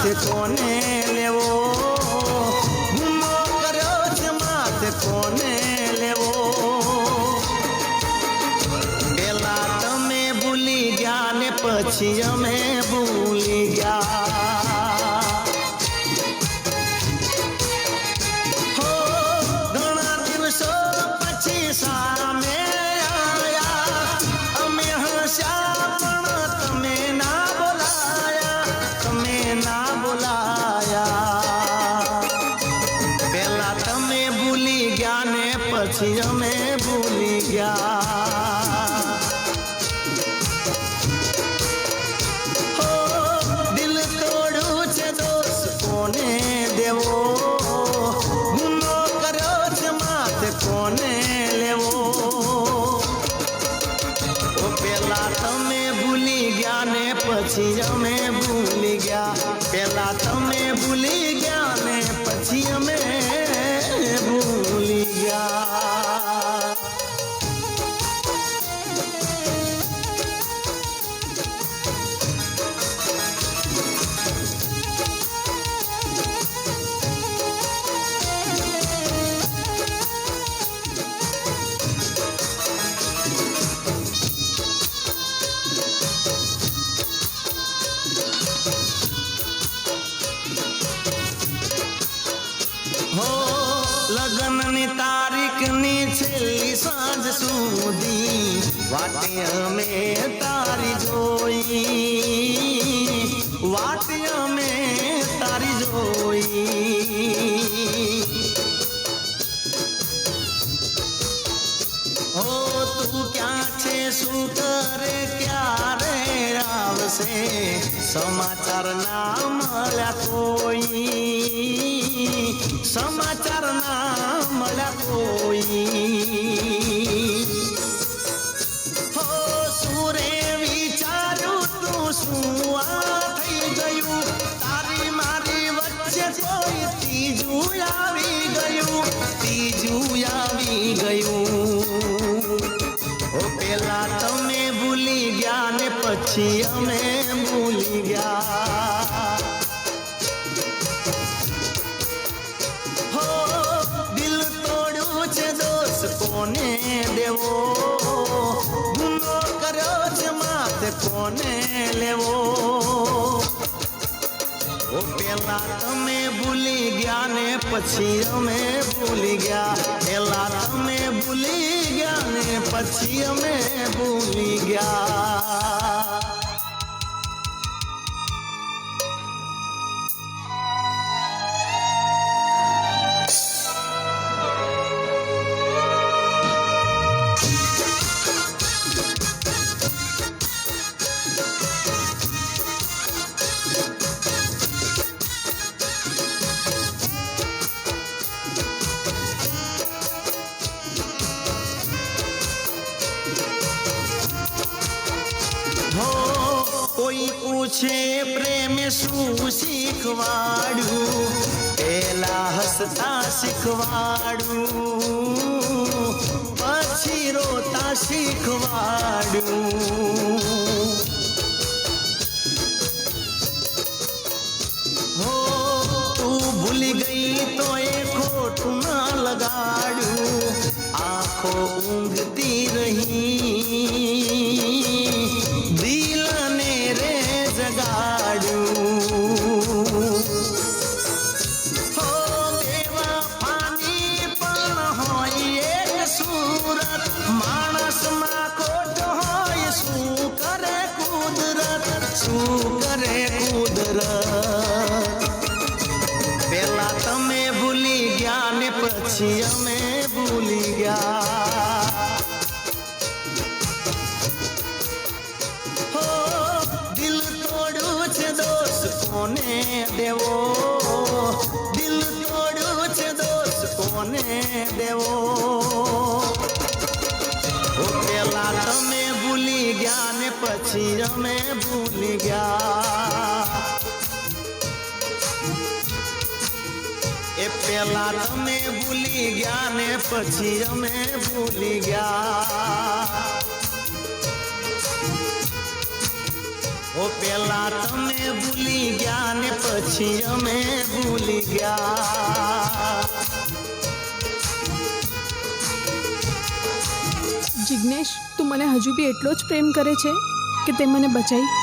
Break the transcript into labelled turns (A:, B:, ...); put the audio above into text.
A: माथे कोने लेवो कोने लेवो बेला तमें भूली गया ने पछी अमे भूली गया बच्चियों में भूल गया हो दिल तोड़ू छे दोस्त कोने देवो करो जमात कोने लेवो ओ पेला तमे भूली गया ने पछिया में ભૂલી ગયા પેલા ત્રણની તારીખની છેલ્લી સાંજ સુધી વાટે અમે તારી જોઈ વાટે અમે તારી જોઈ હો તું ક્યાં છે શું કરે ક્યારે આવશે સમાચાર ના મળ્યા કોઈ સમાચાર ના ओई हो सुरे विचार्यो तू सुआ થઈ જયુ તારી મારી વચ્ચે કોઈ તીજુ આવી ગયુ તીજુ આવી ગયુ ઓ પેલા તને ભૂલી ગયા ને પછી અમે ભૂલી ગયા પોને દેવો ભૂલો કર્યો જમાતે પોને લેવો હો પેલા તમે ભૂલી ગયા ને પછી અમે ભૂલી ગયા હેલા તમે ભૂલી ગયા ને પછી અમે ભૂલી ગયા કોઈ પૂછે પ્રેમ શું શીખવાડ્યું પેલા હસતા શીખવાડ્યું પછી રોતા શીખવાડ્યું खुशियों में भूल गया हो दिल तोड़ू छे दोस्त कोने देवो दिल तोड़ू छे दोस्त कोने देवो ओ पेला तमे भूली गया ने पछिया में भूल गया પેલા તમે ભૂલી ગયા ને પછી અમે ભૂલી ગયા ઓ પેલા તમે ભૂલી ગયા ને પછી અમે ભૂલી ગયા
B: જિજ્ઞેશ તું મને હજુ બી એટલો જ પ્રેમ કરે છે કે તે મને બચાવી